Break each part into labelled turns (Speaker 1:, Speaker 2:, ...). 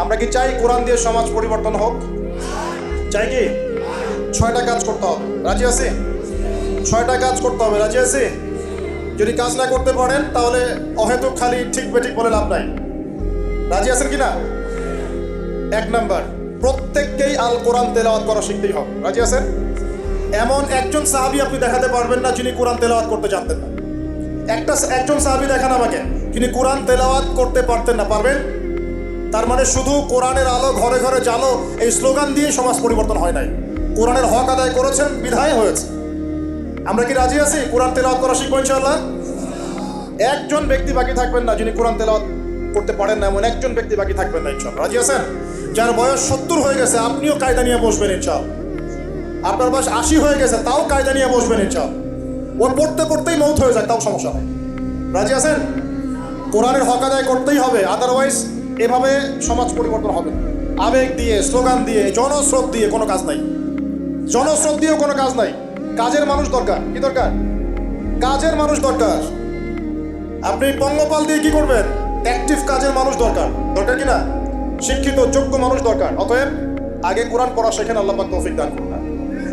Speaker 1: আমরা কি চাই কোরআন দিয়ে সমাজ পরিবর্তন হোক? চাই কি? ছয়টা কাজ করতে হবে। রাজি আছি ছয়টা কাজ করতে হবে। রাজি আছি যদি কাজ না করতে পারেন, তাহলে অহেতুক খালি ঠিক বেঠিক বলে লাভ নাই। রাজি আছেন কি না এক নাম্বার, প্রত্যেককেই আল কোরআন তেলাওয়াত করা শিখতেই হবে। রাজি আছেন? এমন একজন সাহাবি আপনি দেখাতে পারবেন না যিনি কোরআন তেলাওয়াত করতে জানতেন না। একটা একজন সাহাবি দেখান আমাকে, যিনি কোরআন তেলাওয়াত করতে পারতেন না। পারবেন? তার মানে শুধু কোরআনের আলো ঘরে ঘরে জালো এই স্লোগান দিয়ে সমাজ পরিবর্তন হয় নাই। কোরআনের হক আদায় করেছেন, বিধায় হয়েছে। আমরা কি রাজি আছি? কোরআন তেলাওয়াত করা শিখব ইনশাআল্লাহ? একজন ব্যক্তি বাকি থাকবেন না যিনি কোরআন তেলাওয়াত করতে পারেন না, এমন একজন ব্যক্তি বাকি থাকবেন না ইনশাআল্লাহ। রাজি আছেন? যার বয়স সত্তর হয়ে গেছে, আপনিও কায়দা নিয়ে বসবেন ইনশাআল্লাহ। আপনার বয়স আশি হয়ে গেছে, তাও কায়দা নিয়ে বসবেন ইনশাআল্লাহ। ওর পড়তে পড়তেই মৌত হয়ে যায়, তাও সমস্যা নেই। রাজি আছেন? কোরআনের হক আদায় করতেই হবে আদারওয়াইজ এভাবে সমাজ পরিবর্তন হবে। আবেগ দিয়ে, স্লোগান দিয়ে, জনস্রোত দিয়ে কোনো কাজ নাই। জনস্রোত দিয়েও কোনো কাজ নাই। কাজের মানুষ দরকার। কি দরকার? কাজের মানুষ দরকার। আপনি পঙ্গপাল দিয়ে কি করবেন? অ্যাক্টিভ কাজের মানুষ দরকার। দরকার কি না? শিক্ষিত, যোগ্য মানুষ দরকার। অতএব আগে কোরআন পড়া শেখেন, আল্লাপাক তৌফিক দান করুন।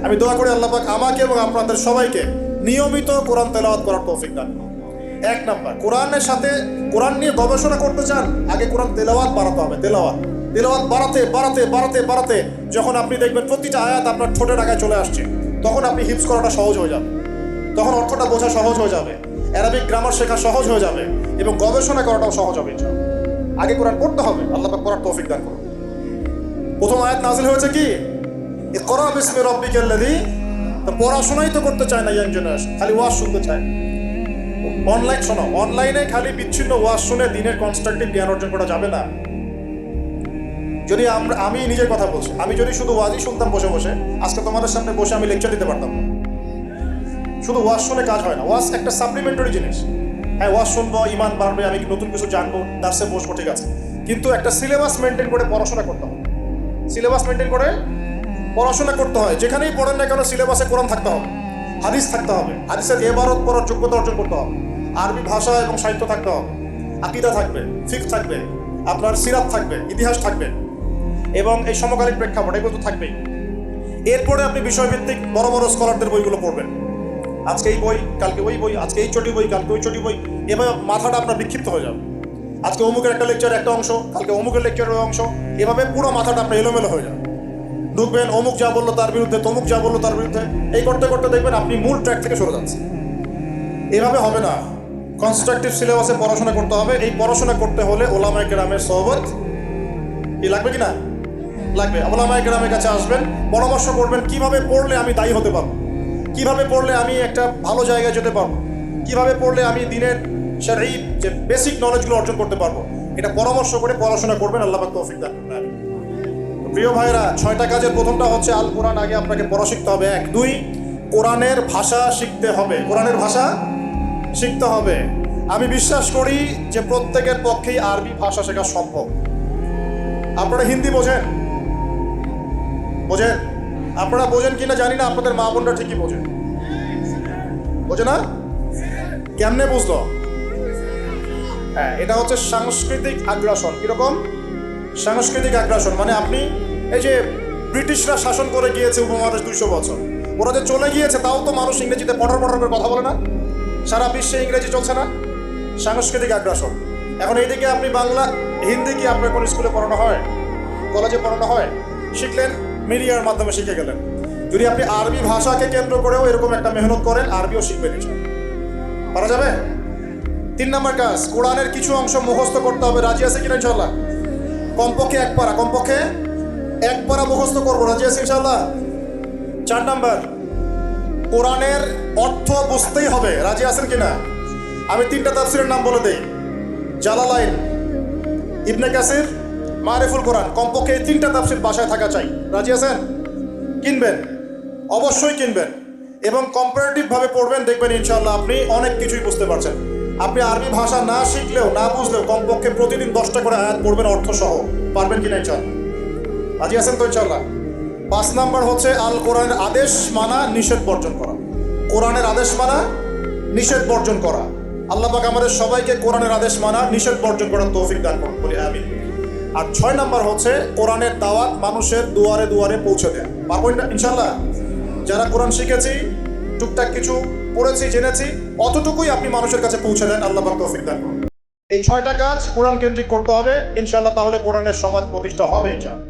Speaker 1: আমি দোয়া করি আল্লাপাক আমাকে এবং আপনাদের সবাইকে নিয়মিত কোরআন তেলাওয়াত করার তৌফিক দান করুন। এক নাম্বার। কোরআনের সাথে, কোরআন নিয়ে গবেষণা করতে চান, আগে কোরআন তেলাওয়াত বাড়াতে হবে, তেলাওয়াত। তেলাওয়াত বাড়াতে বাড়াতে বাড়াতে বাড়াতে, যখন আপনি দেখবেন প্রতিটা আয়াত আপনার ঠোঁটের আগায় চলে আসছে, তখন আপনি হিপস করাটা সহজ হয়ে যাবে। তখন অর্থটা বোঝা সহজ হয়ে যাবে, অ্যারাবিক গ্রামার শেখা সহজ হয়ে যাবে, এবং গবেষণা করাটাও সহজ হবে আগে কোরআন পড়তে হবে, আল্লাহ পড়ার তৌফিক দান করুন। প্রথম আয়াত নাজিল হয়েছে কি? করা বিসমে রব্বিকাল্লাযী তো পড়াশোনাই তো করতে চায় না ইয়াং জেনারেশন, খালি ওয়াজ শুনতে চায়। অনলাইন শোনো অনলাইনে খালি বিচ্ছিন্ন ওয়াজ শুনে দিনের কনস্ট্রাকটিভ জ্ঞান অর্জন করা যাবে না। যদি আমরা, আমি নিজের কথা বলছি, আমি যদি শুধু ওয়াজই শুনতাম বসে বসে, আজকে তোমাদের সামনে বসে আমি লেকচার দিতে পারতাম। শুধু ওয়াজ শুনে কাজ হয় না, ওয়াজ একটা সাপ্লিমেন্টারি জিনিস। হ্যাঁ ওয়াজ শুনব, ইমান বাড়বে, আমি নতুন কিছু জানব দার্সে বসবো ঠিক আছে। কিন্তু একটা সিলেবাস মেনটেন করে পড়াশোনা করতে হবে। সিলেবাস মেনটেন করে পড়াশোনা করতে হয়, যেখানেই পড়েন না কেন সিলেবাসে কোরআন থাকতে হবে। হাদিস থাকতে হবে। হাদিসের এবারত পড়ার যোগ্যতা অর্জন করতে হবে। আরবি ভাষা এবং সাহিত্য থাকতে হবে। আকিদা থাকবে, ফিক থাকবে, আপনার সিরাত থাকবে, ইতিহাস থাকবে, এবং এই সমকালীন প্রেক্ষাপট এগুলো তো থাকবেই। এরপরে আপনি বিষয়ভিত্তিক বড় বড় স্কলারদের বইগুলো পড়বেন। আজকে এই বই, কালকে ওই বই, আজকে এই চটি বই, কালকে ওই চটি বই এভাবে মাথাটা আপনার বিক্ষিপ্ত হয়ে যাবে। আজকে অমুকের একটা লেকচার একটা অংশ, কালকে অমুকের লেকচারের অংশ, এভাবে পুরো মাথাটা আপনার এলোমেলো হয়ে যাবে। ঢুকবেন অমুক যা বলল তার বিরুদ্ধে, তমুক যা বলল তার বিরুদ্ধে। এই করতে করতে দেখবেন আপনি মূল ট্র্যাক থেকে সরে যাচ্ছেন। এভাবে হবে না। কনস্ট্রাকটিভ সিলেবাসে পড়াশোনা করতে হবে। এই পড়াশোনা করতে হলে ওলামায় গ্রামের সহবত কি লাগবে কি না লাগবে ওলামায় গ্রামের কাছে আসবেন, পরামর্শ করবেন, কীভাবে পড়লে আমি দায়ী হতে পারব? কীভাবে পড়লে আমি একটা ভালো জায়গায় যেতে পারব? কীভাবে পড়লে আমি দিনের এই যে বেসিক নলেজগুলো অর্জন করতে পারব? এটা পরামর্শ করে পড়াশোনা করবেন। আল্লাহ তৌফিক দান প্রিয় ভাইরা, ছয়টা কাজের প্রথমটা হচ্ছে আল কোরআন, আগে আপনাকে পড়া শিখতে হবে। এক, দুই, কোরআনের ভাষা শিখতে হবে। কোরআনের ভাষা শিখতে হবে। আমি বিশ্বাস করি যে প্রত্যেকের পক্ষেই আরবি ভাষা শেখা সম্ভব। আপনারা হিন্দি বোঝেন? বোঝেন? আপনারা বোঝেন কিনা জানি না, আপনাদের মা বোনরা ঠিকই বোঝেন। বোঝে না? কেমনে বুঝলো? হ্যাঁ এটা হচ্ছে সাংস্কৃতিক আগ্রাসন। কীরকম? সাংস্কৃতিক আগ্রাসন মানে আপনি এই যে ব্রিটিশরা শাসন করে গিয়েছে উপমহাদেশ দুইশো বছর, ওরা যে চলে গিয়েছে তাও তো মানুষ ইংরেজিতে পটর পটর করে কথা বলে না? সারা বিশ্বে ইংরেজি চলছে না? সাংস্কৃতিক আগ্রাসন। এখন এইদিকে আপনি বাংলা, হিন্দি কি আপনার কোন স্কুলে পড়ানো হয়? কলেজে পড়ানো হয়? শিখলেন, মিডিয়ার মাধ্যমে শিখে গেলেন। যদি আপনি আরবি ভাষাকে কেন্দ্র করেও এরকম একটা মেহনত করেন, আরবিও শিখবেন। পারা যাবে? তিন নম্বর কাজ, কোরআনের কিছু অংশ মুখস্থ করতে হবে। রাজি আছে কিনা ইনশাল্লাহ কমপক্ষে এক পারা কমপক্ষে এক পারা মুখস্থ করব রাজি আছে ইনশাল্লাহ চার নাম্বার, কোরআনের অর্থ বুঝতেই হবে। রাজি আছেন কিনা? আমি তিনটা তাফসিরের নাম বলে দেই। জালালাইন, ইবনে কাসির, মারিফুল কোরআন। কমপক্ষে এই তিনটা তাফসির বাসায় থাকা চাই। রাজি আছেন? কিনবেন। অবশ্যই কিনবেন। এবং কম্পারেটিভ ভাবে পড়বেন, দেখবেন ইনশাল্লাহ আপনি অনেক কিছুই বুঝতে পারছেন। আপনি আরবি ভাষা না শিখলেও, না বুঝলেও কমপক্ষে প্রতিদিন দশটা করে আয়াত পড়বেন অর্থ সহ পারবেন কিনা ইনশাল্লাহ আজি আছেন তো ইনশাল্লাহ পাঁচ নাম্বার হচ্ছে আল কোরআনের আদেশ মানা, নিষেধ বর্জন করা। কোরআনের আদেশ মানা, নিষেধ বর্জন করা। আল্লাহ পাক আমাদের সবাইকে কোরআনের আদেশ মানা, নিষেধ বর্জন করার তৌফিক দান করুন, বলি আমিন। আর ছয় নাম্বার হচ্ছে কোরআনের দাওয়াত মানুষের দুয়ারে দুয়ারে পৌঁছে দেয়। না- ইনশাল্লাহ যারা কোরআন শিখেছি টুকটাক কিছু পড়েছি, জেনেছি। অতটুকুই আপনি মানুষের কাছে পৌঁছে দেন। আল্লাহ তৌফিক দান করুন। এই ছয়টা কাজ কোরআন কেন্দ্রিক করতে হবে। ইনশাল্লাহ তাহলে কোরআনের সমাজ প্রতিষ্ঠা হবে ইনশাল্লাহ